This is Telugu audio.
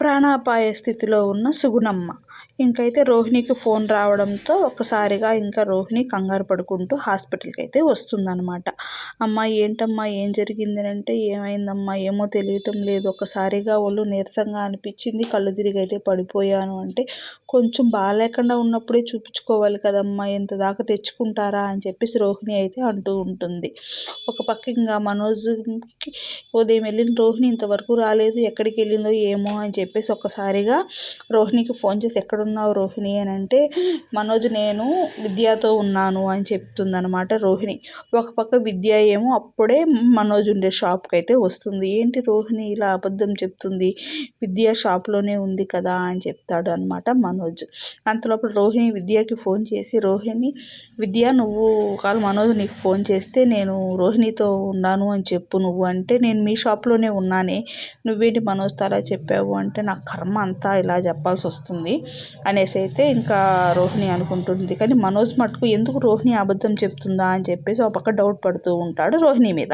ప్రాణాపాయ స్థితిలో ఉన్న సుగుణమ్మ. ఇంకైతే రోహిణికి ఫోన్ రావడంతో ఒక్కసారిగా ఇంకా రోహిణి కంగారు పడుకుంటూ హాస్పిటల్కి అయితే వస్తుందన్నమాట. అమ్మ ఏంటమ్మా ఏం జరిగింది అంటే ఏమైందమ్మా ఏమో తెలియటం లేదు. ఒక్కసారిగా ఒళ్ళు నీరసంగా అనిపించింది. కళ్ళు తిరిగి అయితే పడిపోయాను అంటే కొంచెం బాగాలేకుండా ఉన్నప్పుడే చూపించుకోవాలి కదమ్మా ఎంత దాకా తెచ్చుకుంటారా అని చెప్పేసి రోహిణి అయితే అంటూ ఉంటుంది. ఒక పక్క ఇంకా మనోజ్కి ఉదయం వెళ్ళిన రోహిణి ఇంతవరకు రాలేదు. ఎక్కడికి వెళ్ళిందో ఏమో అని చెప్పేసి ఒక్కసారిగా రోహిణికి ఫోన్ చేసి ఎక్కడున్నావు రోహిణి అని అంటే మనోజ్ నేను విద్యతో ఉన్నాను అని చెప్తుందనమాట రోహిణి. ఒక పక్క విద్య ఏమో అప్పుడే మనోజ్ ఉండే షాప్కి అయితే వస్తుంది. ఏంటి రోహిణి ఇలా అబద్ధం చెప్తుంది? విద్య షాప్లోనే ఉంది కదా అని చెప్తాడు అనమాట మనోజ్. అంతలోపల రోహిణి విద్యకి ఫోన్ చేసి రోహిణి విద్య నువ్వు కాదు మనోజ్ నీకు ఫోన్ చేస్తే నేను రోహిణితో ఉన్నాను అని చెప్పు నువ్వు. అంటే నేను మీ షాప్లోనే ఉన్నానే. నువ్వేంటి మనోజ్తో అలా చెప్పావు? అంటే నాకు కర్మ అంతా ఇలా చెప్పాల్సి వస్తుంది అనేసి అయితే ఇంకా రోహిణి అనుకుంటుంది. కానీ మనోజ్ మటుకు ఎందుకు రోహిణి అబద్ధం చెప్తుందా అని చెప్పేసి ఒక పక్క డౌట్ పడుతూ ఉంటాడు రోహిణి మీద.